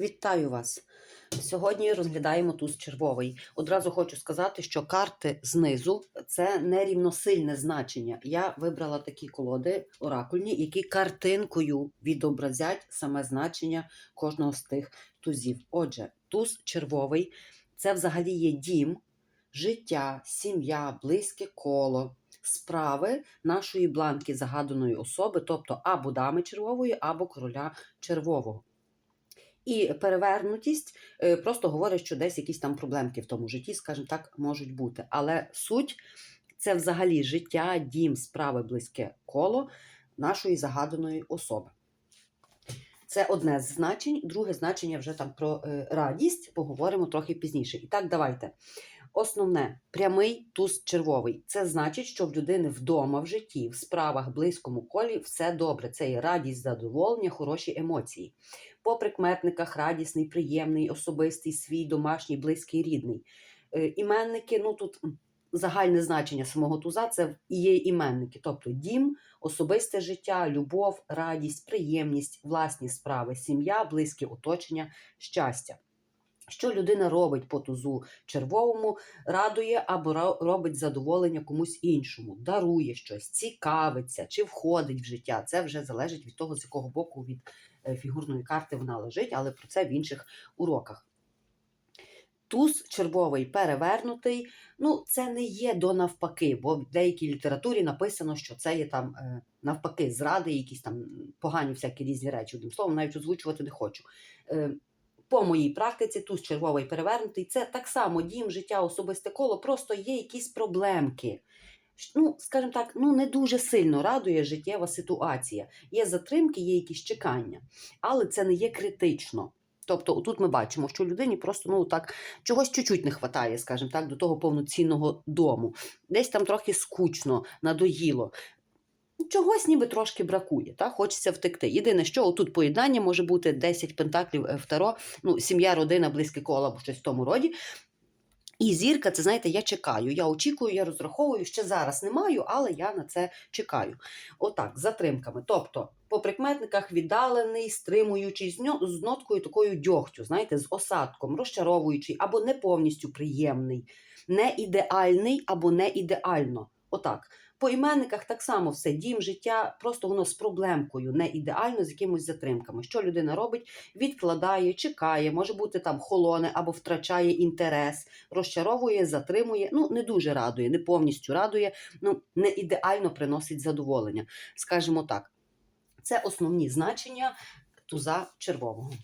Вітаю вас! Сьогодні розглядаємо туз червовий. Одразу хочу сказати, що карти знизу це нерівносильне значення. Я вибрала такі колоди оракульні, які картинкою відобразять саме значення кожного з тих тузів. Отже, туз червовий це взагалі є дім, життя, сім'я, близьке коло. Справи нашої бланки загаданої особи, тобто або дами червової, або короля червового. І перевернутість е, просто говорить, що десь якісь там проблемки в тому житті, скажімо так, можуть бути. Але суть це взагалі життя, дім, справи, близьке коло нашої загаданої особи. Це одне з значень, друге значення вже там про е, радість, поговоримо трохи пізніше. І так, давайте. Основне прямий туз червовий. Це значить, що в людини вдома в житті, в справах, близькому колі все добре. Це є радість, задоволення, хороші емоції. По прикметниках радісний, приємний, особистий, свій, домашній, близький, рідний. Е, іменники, ну тут загальне значення самого туза це і є іменники, тобто дім, особисте життя, любов, радість, приємність, власні справи, сім'я, близьке оточення, щастя. Що людина робить по тузу червовому, радує або робить задоволення комусь іншому, дарує щось, цікавиться чи входить в життя. Це вже залежить від того, з якого боку від е, фігурної карти вона лежить, але про це в інших уроках. Туз червовий перевернутий. Ну, це не є до навпаки, бо в деякій літературі написано, що це є там е, навпаки зради, якісь там погані всякі різні речі. Одним словом, навіть озвучувати не хочу. По моїй практиці, туз червовий перевернутий, це так само дім, життя, особисте коло, просто є якісь проблемки. Ну, скажімо так, ну не дуже сильно радує життєва ситуація. Є затримки, є якісь чекання, але це не є критично. Тобто, тут ми бачимо, що людині просто ну так чогось чуть-чуть не вистачає, скажімо так, до того повноцінного дому. Десь там трохи скучно, надоїло. Чогось ніби трошки бракує, так? хочеться втекти. Єдине, що отут поєднання може бути 10 пентаклів е, второ, ну, сім'я, родина, близьке коло або щось в тому роді. І зірка, це знаєте, я чекаю, я очікую, я розраховую, ще зараз не маю, але я на це чекаю. Отак, затримками. Тобто, по прикметниках віддалений, стримуючий, з ноткою такою дьогтю, знаєте, з осадком, розчаровуючий або не повністю приємний, не ідеальний або не ідеально. Отак. По іменниках так само все, дім, життя, просто воно з проблемкою, не ідеально, з якимось затримками. Що людина робить? Відкладає, чекає, може бути там холоне або втрачає інтерес, розчаровує, затримує, ну не дуже радує, не повністю радує, ну не ідеально приносить задоволення. Скажімо так, це основні значення туза червового.